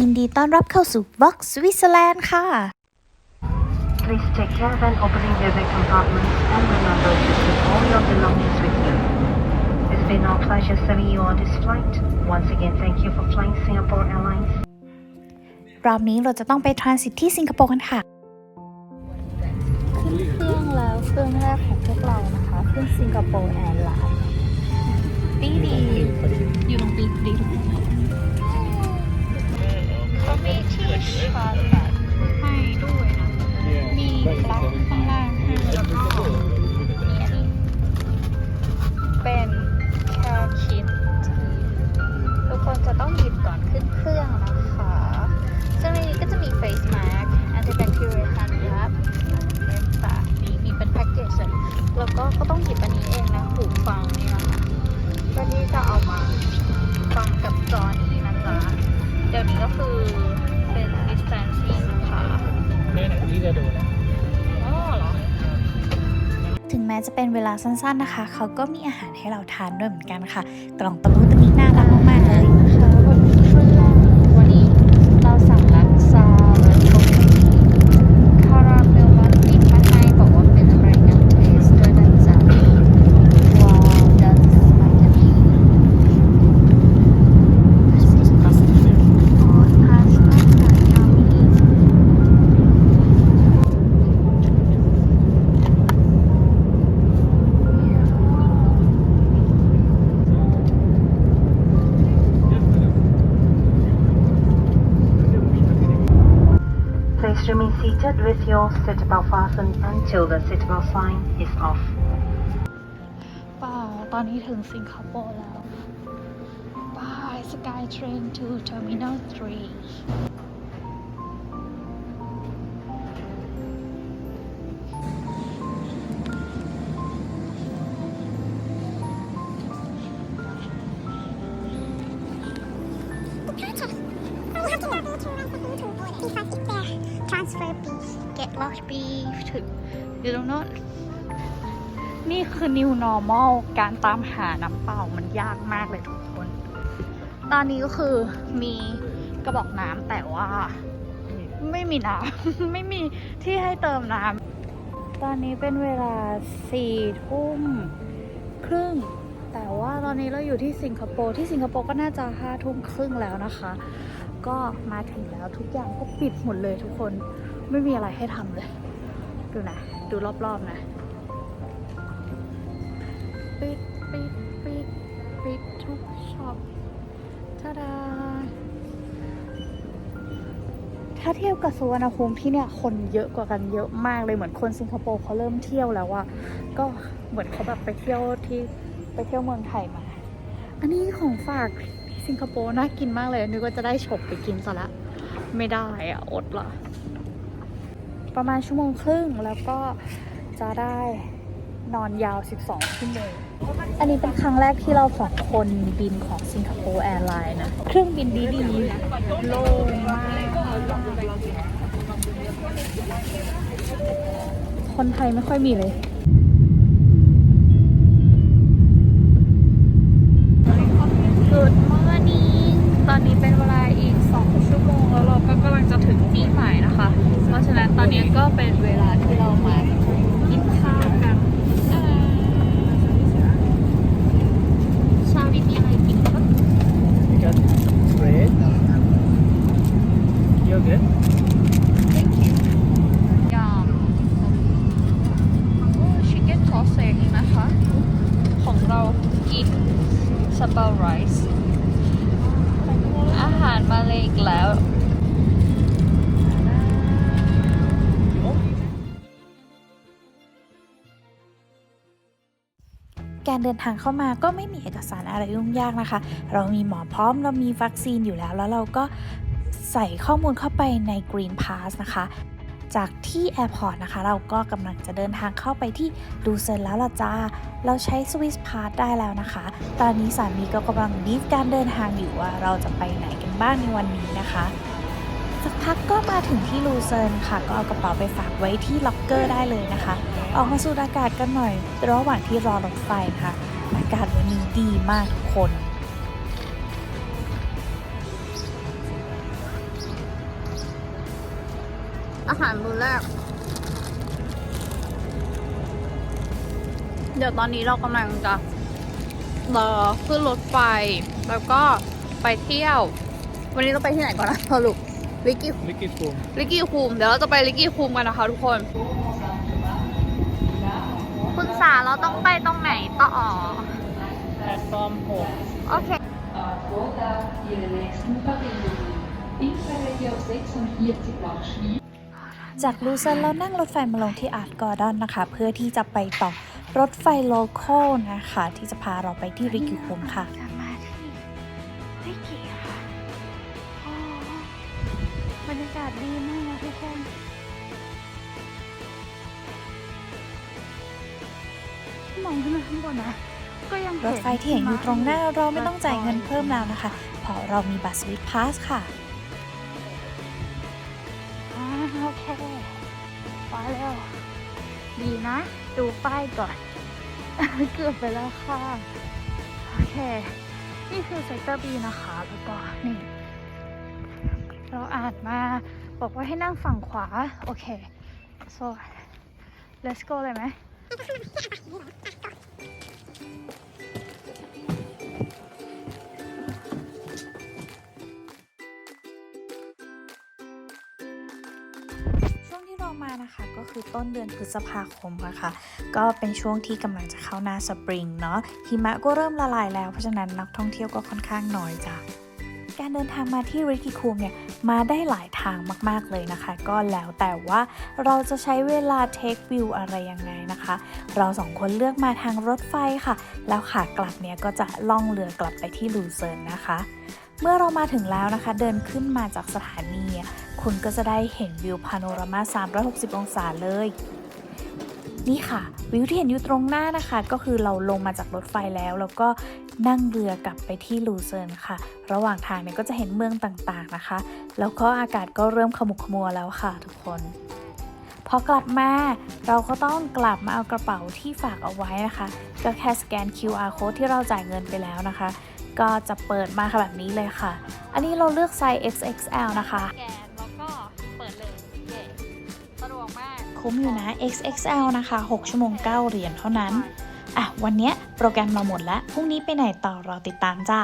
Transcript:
ยินดีต้อนรับเข้าสู่ Vox Switzerland ค่ะ Please take care when opening the bag compartments and remember to keep all your belongings with you. It's been our pleasure serving you on this flight. Once again, thank you for flying Singapore Airlines. รอบนี้เราจะต้องไปทรานสิตที่สิงคโปร์กันค่ะ ขึ้นเครื่องแล้วเครื่องแรกของพวกเรานะคะขึ้นสิงคโปร์แอร์ไลน์ดีดีอยู่ตรงปีดีทุกคน แล้วก็ก็ต้องหยิบอันนี้เองนะหูฟังนี่นะคะเพื่อที่จะเอามาฟังกับจอนี้นะจ๊ะเดี๋ยวนี้ก็คือเป็น distancing นะคะแม่หนังที่จะดูนะอ๋อเหรอถึงแม้จะเป็นเวลาสั้นๆนะคะ เขาก็มีอาหารให้เราทานด้วยเหมือนกันค่ะ กล่องตะมุตะมิน่ารัก Please remain seated with your seatbelt fastened until the seatbelt sign is off. ป่าตอนนี้ถึงสิงคโปร์แล้วบายสกายเทรน to Terminal 3 transfer beef get lost beef ถึง you don't know นี่คือ new normal การตามหาน้ำเปล่ามันยากมากเลยทุกคน ตอนนี้ก็คือมีกระบอกน้ำแต่ว่า ไม่มีน้ำ ไม่มีที่ให้เติมน้ำ ตอนนี้เป็นเวลาสี่ทุ่มครึ่ง แต่ว่าตอนนี้เราอยู่ที่สิงคโปร์ ที่สิงคโปร์ก็น่าจะห้าทุ่มครึ่งแล้วนะคะ ก็มาถึงแล้วทุกอย่างก็ปิดหมดเลยทุกคน ไม่มีอะไรให้ทำเลย ดูนะ ดูรอบๆนะปิดปิดปิดปิดทุกช็อปทาดาถ้าเทียบกับสุวรรณภูมิที่เนี่ยคนเยอะกว่ากันเยอะมากเลยเหมือนคนสิงคโปร์เขาเริ่มเที่ยวแล้วอะก็เหมือนเขาแบบไปเที่ยวที่ไปเที่ยวเมืองไทยมา อันนี้ของฝากที่สิงคโปร์น่ากินมากเลยนึกว่าจะได้ฉกไปกินซะละ ไม่ได้อะอดละ ประมาณชั่วโมงครึ่ง แล้วก็จะได้นอนยาว 12 ชั่วโมง อันนี้เป็นครั้งแรกที่เราสองคนบินของสิงคโปร์แอร์ไลน์นะ เครื่องบินดีดีโล่งมาก คนไทยไม่ค่อยมีเลยำลังจะถึงที่หมายนะคะ เพราะฉะนั้นตอนนี้ก็เป็นเวลาที่เรามากินข้าวกันอ่าเช้านี้มีอะไรกินบ้าง You got bread yogurt Thank you ยำชิคเก้นซอสเซจนะคะ ของเรากินสเปาไรซ์อาหารมาเลยอีกแล้ว การเดินทางเข้ามาก็ไม่มีเอกสารอะไรยุ่งยากนะคะ เรามีหมอพร้อมเรามีวัคซีนอยู่แล้ว แล้วเราก็ใส่ข้อมูลเข้าไปใน Green Pass นะคะ จากที่แอร์พอร์ตนะคะ เราก็กำลังจะเดินทางเข้าไปที่ลูเซนแล้วล่ะจ้า เราใช้ Swiss Pass ได้แล้วนะคะ ตอนนี้สามีก็กำลังบีฟการเดินทางอยู่ว่าเราจะไปไหนกันบ้างในวันนี้นะคะสักพักก็มาถึงที่ลูเซิร์นค่ะ ก็เอากระเป๋าไปฝากไว้ที่ล็อกเกอร์ได้เลยนะคะ ออกมาสูดอากาศกันหน่อย ระหว่างที่รอรถไฟนะคะอากาศวันนี้ดีมากทุกคนอาหารมื้อแรก เดี๋ยวตอนนี้เรากำลังจะรอขึ้นรถไฟ แล้วก็ไปเที่ยว วันนี้เราไปที่ไหนก่อนนะสรุปลิกกี้ลิกกี้ฟูมลิกกี้คูม เดี๋ยวเราจะไปลิกกี้คูมกันนะคะทุกคน คุณสาเราต้องไปตรงไหนต่อแพลตฟอร์มหกโอเค Voordat Ihre nächsten Verbindungen. Interregio 46 nach Schweden. จากลูเซนเรานั่งรถไฟมาลงที่อาร์ตกอร์ดอนนะคะ เพื่อที่จะไปต่อรถไฟโลคอลนะคะ ที่จะพาเราไปที่ริกิคุมค่ะ มองขึ้นมาข้างบนนะ ก็ยังรเห็นถไฟที่เห็นอยู่ตรงหน้าเราไม่ต้องจ่ายเงินเพิ่มแล้วนะคะ เพราะเรามีบัตรสวิตพาสค่ะอ่าโอเคไปแล้วดีนะ ดูป้ายก่อน เกือบไปแล้วค่ะ โอเค นี่คือเซกเตอร์ B นะคะ แล้วก็นี่ เราอ่านมาบอกว่าให้นั่งฝั่งขวา โอเค so let's go เลยไหม ช่วงที่เรามานะคะก็คือต้นเดือนพฤษภาคมอะค่ะก็เป็นช่วงที่กำลังจะเข้าหน้าสปริงเนาะหิมะก็เริ่มละลายแล้วเพราะฉะนั้นนักท่องเที่ยวก็ค่อนข้างน้อยจ้ะ การเดินทางมาที่ริกิคุมเนี่ยมาได้หลายทางมาก ๆ เลยนะคะ ก็แล้วแต่ว่าเราจะใช้เวลาเทควิวอะไรยังไงนะคะ เราสองคนเลือกมาทางรถไฟค่ะ แล้วขากลับเนี่ยก็จะล่องเรือกลับไปที่ลูเซิร์นนะคะ เมื่อเรามาถึงแล้วนะคะ เดินขึ้นมาจากสถานี คุณก็จะได้เห็นวิวพาโนรามา 360 องศาเลย นี่ค่ะ วิวที่เห็นอยู่ตรงหน้านะคะ ก็คือเราลงมาจากรถไฟแล้ว แล้วก็นั่งเรือกลับไปที่ลูเซิร์นค่ะ ระหว่างทางเนี่ยก็จะเห็นเมืองต่างๆนะคะ แล้วก็อากาศก็เริ่มขมุกขมัวแล้วค่ะ ทุกคนพอกลับมาเราก็ต้องกลับมาเอากระเป๋าที่ฝากเอาไว้นะคะ ก็แค่สแกน QR code ที่เราจ่ายเงินไปแล้วนะคะ ก็จะเปิดมาค่ะแบบนี้เลยค่ะ อันนี้เราเลือกไซส์ XXL นะคะ คุ้มอยู่นะ XXL นะคะ 6 ชั่วโมง 9 เหรียญเท่านั้น อะ วันเนี้ยโปรแกรมเราหมดแล้ว พรุ่งนี้ไปไหนต่อรอติดตามจ้า